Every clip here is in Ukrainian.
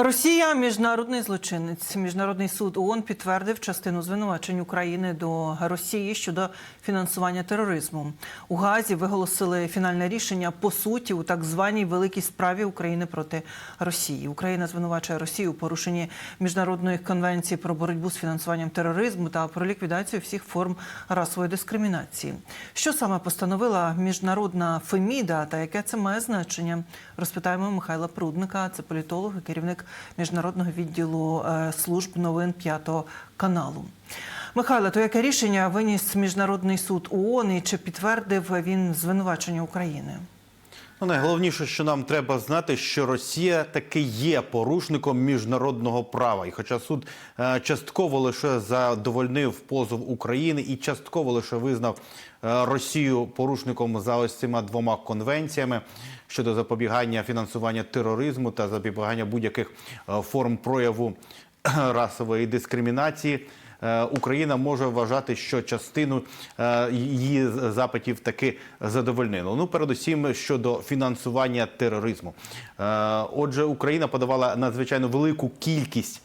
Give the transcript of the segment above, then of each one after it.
Росія міжнародний злочинець. Міжнародний суд ООН підтвердив частину звинувачень України до Росії щодо фінансування тероризму. У Гаазі виголосили фінальне рішення по суті у так званій великій справі України проти Росії. Україна звинувачує Росію у порушенні міжнародної конвенції про боротьбу з фінансуванням тероризму та про ліквідацію всіх форм расової дискримінації. Що саме постановила міжнародна Феміда та яке це має значення? Розпитаємо Михайла Прудника, це політолог і керівник міжнародного відділу е, служб новин п'ятого каналу. Михайло, то яке рішення виніс міжнародний суд ООН і чи підтвердив він звинувачення України? Ну, найголовніше, що нам треба знати, що Росія таки є порушником міжнародного права. І хоча суд е, частково лише задовольнив позов України і частково лише визнав е, Росію порушником за ось цими двома конвенціями щодо запобігання фінансування тероризму та запобігання будь-яких е, форм прояву расової дискримінації. Е, Україна може вважати, що частину е, її запитів таки задовольнило. Ну, передусім щодо фінансування тероризму. Е, Отже, Україна подавала надзвичайно велику кількість.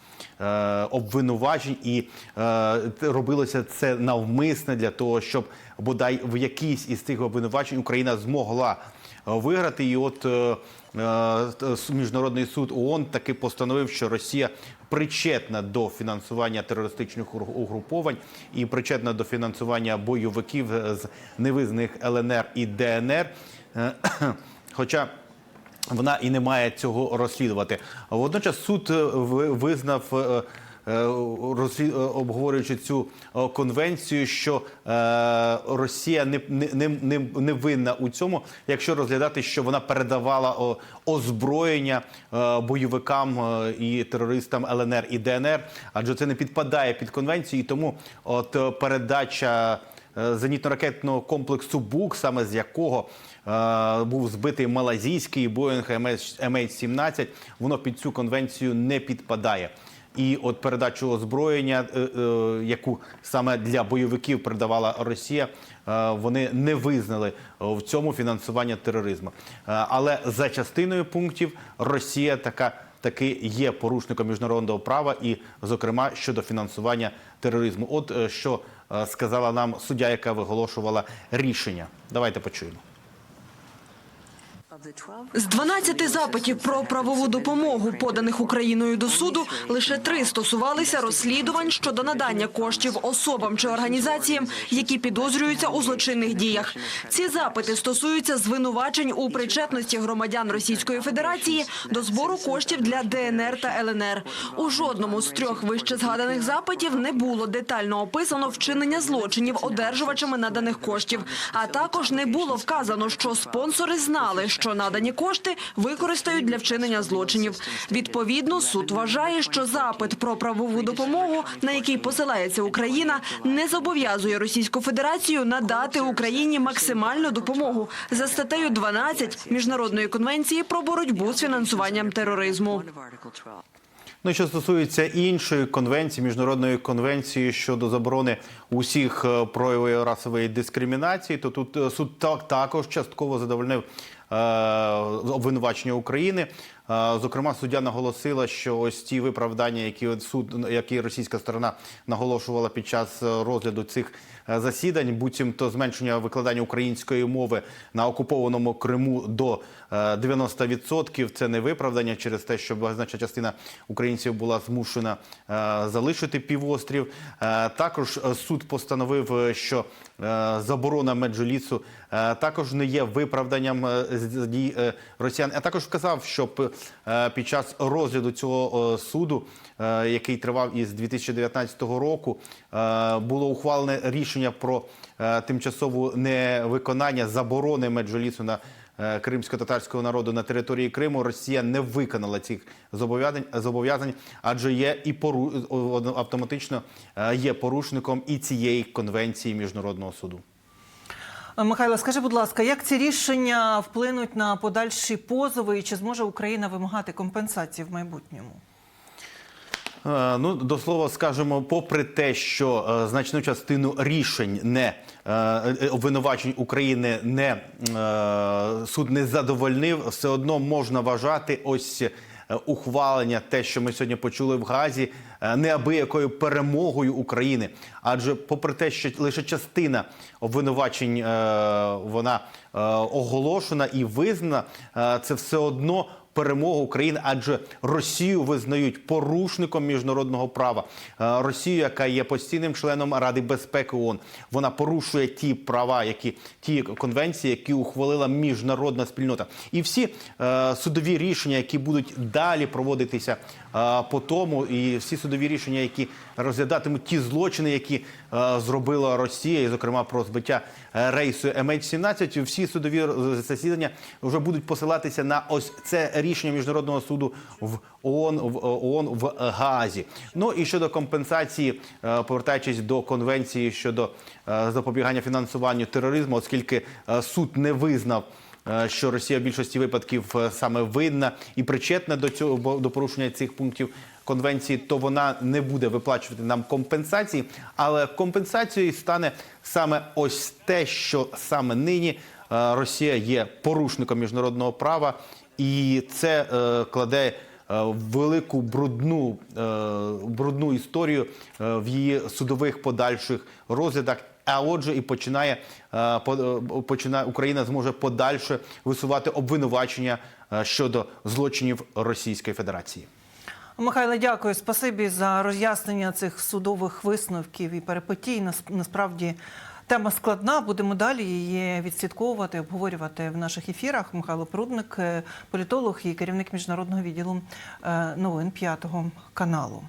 Обвинувачень і е, робилося це навмисне для того, щоб бодай в якійсь із цих обвинувачень Україна змогла виграти. І от е, міжнародний суд ООН таки постановив, що Росія причетна до фінансування терористичних угр- угруповань і причетна до фінансування бойовиків з невизнаних ЛНР і ДНР. Е, Хоча вона і не має цього розслідувати. Водночас суд е, визнав. Е, е, Обговорюючи цю е, конвенцію, що Росія не, не, не, не, винна у цьому, якщо розглядати, що вона передавала озброєння бойовикам і терористам ЛНР і ДНР, адже це не підпадає під конвенцію, і тому от передача зенітно-ракетного комплексу БУК, саме з якого е, був збитий малазійський Боїнг MH17, воно під цю конвенцію не підпадає. І от передачу озброєння, е, е, яку саме для бойовиків передавала Росія, е, вони не визнали в цьому фінансування тероризму. Але за частиною пунктів Росія така таки є порушником міжнародного права, і, зокрема, щодо фінансування тероризму. От що сказала нам суддя, яка виголошувала рішення. Давайте почуємо. З 12 запитів про правову допомогу, поданих Україною до суду, лише три стосувалися розслідувань щодо надання коштів особам чи організаціям, які підозрюються у злочинних діях. Ці запити стосуються звинувачень у причетності громадян Російської Федерації до збору коштів для ДНР та ЛНР. У жодному з трьох вище згаданих запитів не було детально описано вчинення злочинів одержувачами наданих коштів, а також не було вказано, що спонсори знали, що надані кошти використають для вчинення злочинів. Відповідно, суд вважає, що запит про правову допомогу, на який посилається Україна, не зобов'язує Російську Федерацію надати Україні максимальну допомогу за статтею 12 міжнародної конвенції про боротьбу з фінансуванням тероризму. Ну, і що стосується іншої конвенції, міжнародної конвенції щодо заборони усіх е, проявів расової дискримінації, то тут е, суд так також частково задовольнив обвинувачення України. Е, Зокрема, суддя наголосила, що ось ті виправдання, які суд, які російська сторона наголошувала під час е, розгляду цих е, засідань, буцімто зменшення викладання української мови на окупованому Криму до е, 90%. Це не виправдання через те, що значна частина українців була змушена е, залишити півострів. Е, Також е, суд постановив, е, що е, заборона меджлісу е, також не є виправданням е, дій е, росіян. А також вказав, що е, під час розгляду цього е, суду, який тривав із 2019 року, було ухвалене рішення про тимчасову невиконання заборони меджлісу на кримсько-татарського народу на території Криму. Росія не виконала цих зобов'язань, зобов'язань, адже є і пору автоматично є порушником і цієї конвенції міжнародного суду. Е, Михайло, скажи, будь ласка, як ці рішення вплинуть на подальші позови і чи зможе Україна вимагати компенсації в майбутньому? Е, Ну, до слова скажемо, попри те, що е, значну частину рішень не обвинувачень України не суд не задовольнив, все одно можна вважати ось. Е, ухвалення, те, що ми сьогодні почули в Газі, е, неабиякою перемогою України. Адже, попри те, що лише частина обвинувачень е, вона оголошена і визнана, це все одно перемога України, адже Росію визнають порушником міжнародного права. Е, Росію, яка є постійним членом Ради безпеки ООН, вона порушує ті права, які ті конвенції, які ухвалила міжнародна спільнота, і всі е, судові рішення, які будуть далі проводитися е, по тому, і всі судові рішення, які розглядатимуть ті злочини, які е, зробила Росія, і зокрема про збиття е, рейсу MH17, всі судові засідання вже будуть посилатися на ось це рішення міжнародного суду в ООН в ООН в Гаазі. Ну і щодо компенсації, е, повертаючись до конвенції щодо е, запобігання фінансуванню тероризму, оскільки е, суд не визнав. е, Що Росія в більшості випадків е, саме винна і причетна до цього до порушення цих пунктів конвенції, то вона не буде виплачувати нам компенсації. Але компенсацією стане саме ось те, що саме нині е, Росія є порушником міжнародного права, і це е, кладе е, велику брудну, е, брудну історію е, в її судових подальших розглядах. А отже, і починає, по- починає Україна зможе подальше висувати обвинувачення щодо злочинів Російської Федерації. Михайло, дякую. Спасибі за роз'яснення цих судових висновків і перипетій. Нас- Насправді тема складна. Будемо далі її відслідковувати, обговорювати в наших ефірах. Михайло Прудник, е, політолог і керівник міжнародного відділу е, новин п'ятого каналу.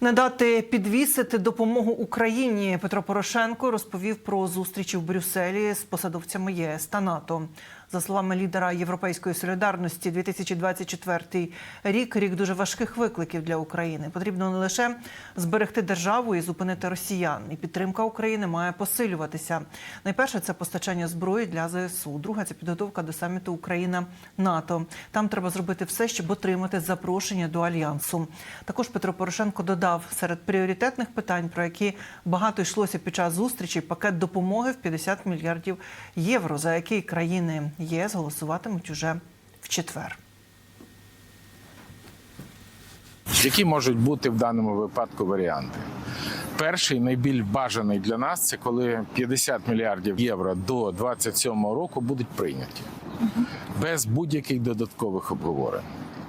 Не дати підвісити допомогу Україні Петро Порошенко розповів про зустрічі в Брюсселі з посадовцями ЄС та НАТО. За словами лідера Європейської солідарності, 2024 рік рік дуже важких викликів для України. Потрібно не лише зберегти державу і зупинити росіян. І підтримка України має посилюватися. Найперше це постачання зброї для ЗСУ. Друге це підготовка до саміту Україна НАТО. Там треба зробити все, щоб отримати запрошення до альянсу. Також Петро Порошенко додав серед пріоритетних питань, про які багато йшлося під час зустрічі, пакет допомоги в 50 мільярдів євро, за який країни ЄС голосуватимуть уже в четвер. Які можуть бути в даному випадку варіанти? Перший найбільш бажаний для нас це коли 50 мільярдів євро до 27 року будуть прийняті без будь-яких додаткових обговорень.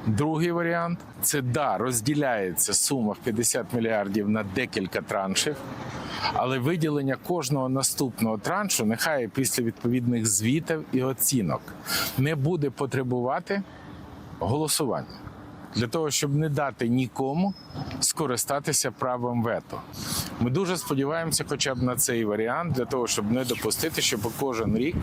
Другий варіант це да, розділяється сума в 50 мільярдів на декілька траншів, але виділення кожного наступного траншу, нехай після відповідних звітів і оцінок, не буде потребувати голосування для того, щоб не дати нікому скористатися правом вето. Ми дуже сподіваємося, хоча б на цей варіант, для того, щоб не допустити, щоб кожен рік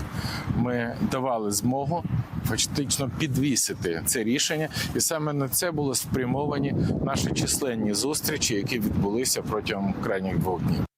ми давали змогу фактично підвісити це рішення, і саме на це були спрямовані наші численні зустрічі, які відбулися протягом крайніх двох днів.